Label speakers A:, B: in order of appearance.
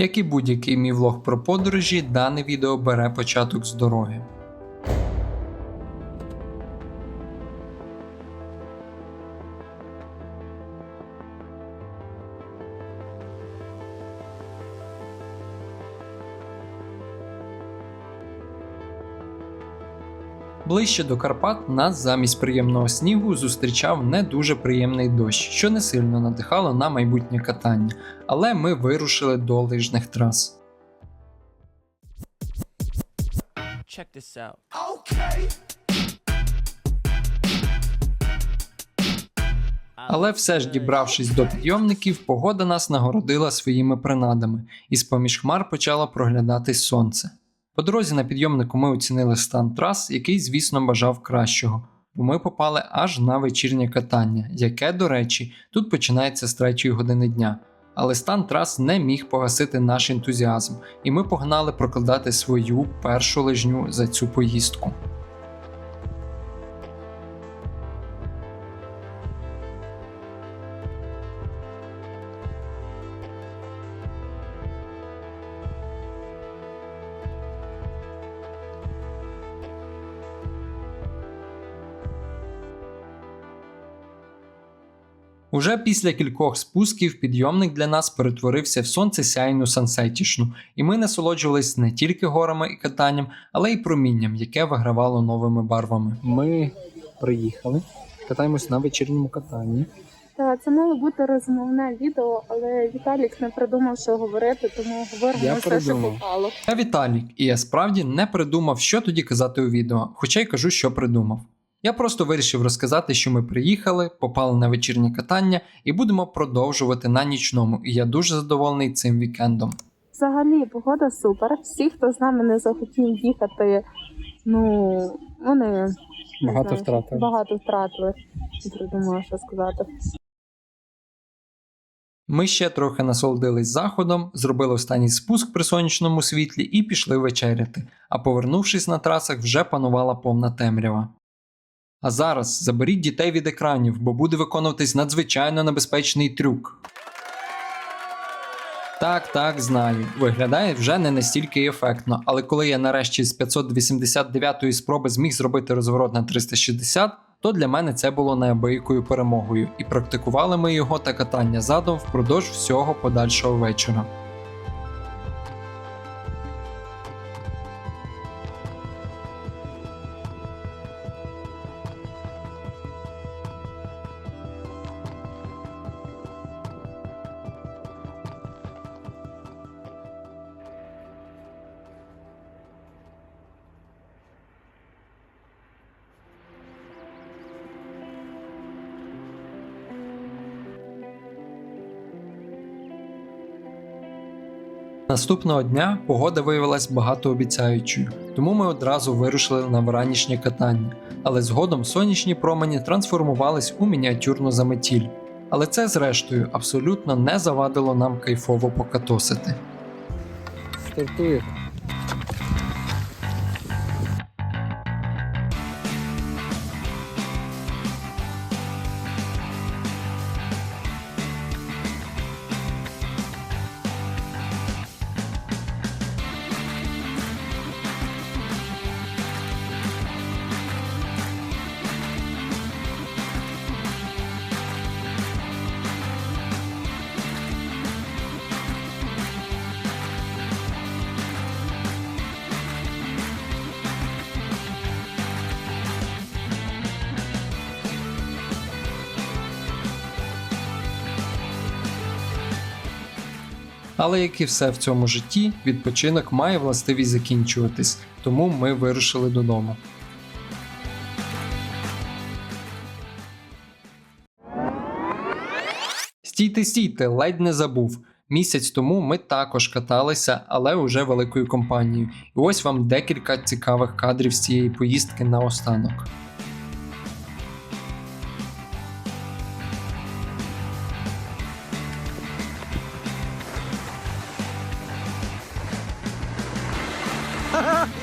A: Як і будь-який мій влог про подорожі, дане відео бере початок з дороги. Ближче до Карпат нас замість приємного снігу зустрічав не дуже приємний дощ, що не сильно надихало на майбутнє катання, але ми вирушили до лижних трас.
B: Check this out.
A: Але все ж, дібравшись до підйомників, погода нас нагородила своїми принадами, і з поміж хмар почало проглядатись сонце. По дорозі на підйомнику ми оцінили стан трас, який, звісно, бажав кращого, бо ми попали аж на вечірнє катання, яке, до речі, тут починається з 3 години дня. Але стан трас не міг погасити наш ентузіазм, і ми погнали прокладати свою першу лижню за цю поїздку. Уже після кількох спусків підйомник для нас перетворився в сонцесяйну сансетішну, і ми насолоджувались не тільки горами і катанням, але й промінням, яке вигравало новими барвами. Ми приїхали, катаємось на вечірньому катанні.
C: Так, це мало бути розмовне відео, але Віталік не придумав, що говорити, тому говоримо
A: Я
C: все, що попало.
A: Я Віталік, і я справді не придумав, що тоді казати у відео, хоча й кажу, що придумав. Я просто вирішив розказати, що ми приїхали, попали на вечірнє катання і будемо продовжувати на нічному, і я дуже задоволений цим вікендом.
C: Взагалі, погода супер. Всі, хто з нами не захотів їхати, ну вони
A: Багато
C: знаю,
A: втратили.
C: Багато втратили. Не придумала, що сказати.
A: Ми ще трохи насолодились заходом, зробили останній спуск при сонячному світлі і пішли вечеряти. А повернувшись на трасах, вже панувала повна темрява. А зараз заберіть дітей від екранів, бо буде виконуватись надзвичайно небезпечний трюк. Так, так, знаю. Виглядає вже не настільки ефектно, але коли я нарешті з 589-ї спроби зміг зробити розворот на 360, то для мене це було неабиякою перемогою, і практикували ми його та катання задом впродовж всього подальшого вечора. Наступного дня погода виявилась багатообіцяючою, тому ми одразу вирушили на вранішнє катання, але згодом сонячні промені трансформувались у мініатюрну заметіль. Але це, зрештою, абсолютно не завадило нам кайфово покатосити. Стартує. Але як і все в цьому житті, відпочинок має властивість закінчуватись, тому ми вирушили додому. Стійте, стійте, ледь не забув. Місяць тому ми також каталися, але уже великою компанією. І ось вам декілька цікавих кадрів з цієї поїздки наостанок. Ha ha!